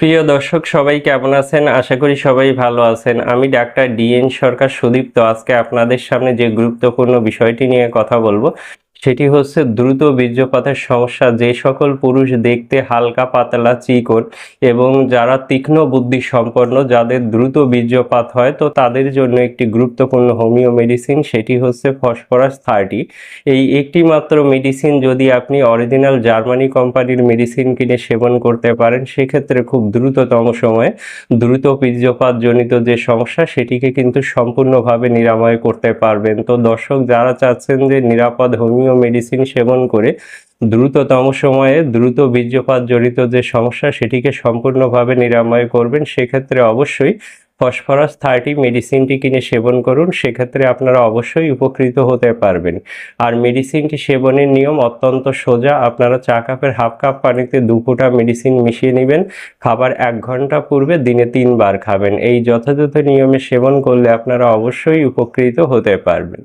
প্রিয় দর্শক, সবাই কেমন আছেন? আশা করি সবাই ভালো আছেন। আমি ডাক্তার ডিএন সরকার সুদীপ্ত। আজকে আপনাদের সামনে যে গুরুত্বপূর্ণ বিষয়টি নিয়ে কথা বলব সেটি হচ্ছে দ্রুত বীর্যপাতের সমস্যা। যে সকল পুরুষ দেখতে হালকা পাতলা চিকন এবং যারা তীক্ষ্ণ বুদ্ধি সম্পন্ন, যাদের দ্রুত বীর্যপাত হয়, তো তাদের জন্য একটি গুরুত্বপূর্ণ হোমিও মেডিসিন, সেটি হচ্ছে ফসফরাস থার্টি। এই একটি মাত্র মেডিসিন যদি আপনি অরিজিনাল জার্মানি কোম্পানির মেডিসিন কিনে সেবন করতে পারেন, সেক্ষেত্রে খুব দ্রুততম সময়ে দ্রুত বীর্যপাত জনিত যে সমস্যা, সেটিকে কিন্তু সম্পূর্ণভাবে নিরাময় করতে পারবেন। তো দর্শক, যারা চাচ্ছেন যে নিরাপদ হোমিও মেডিসিন সেবন করে দ্রুততম সময়ে দ্রুত বীর্যপাত জড়িত যে সমস্যা সেটিকে সম্পূর্ণভাবে নিরাময় করবেন, সেক্ষেত্রে অবশ্যই ফসফরাস থার্টি মেডিসিনটি কিনে সেবন করুন, সেক্ষেত্রে আপনারা অবশ্যই উপকৃত হতে পারবেন। আর মেডিসিনটি সেবনের নিয়ম অত্যন্ত সোজা, আপনারা চা কাপের হাফ কাপ পানিতে দু ফোঁটা মেডিসিন মিশিয়ে নেবেন, খাবার এক ঘণ্টা পূর্বে দিনে তিনবার খাবেন। এই যথাযথ নিয়মে সেবন করলে আপনারা অবশ্যই উপকৃত হতে পারবেন।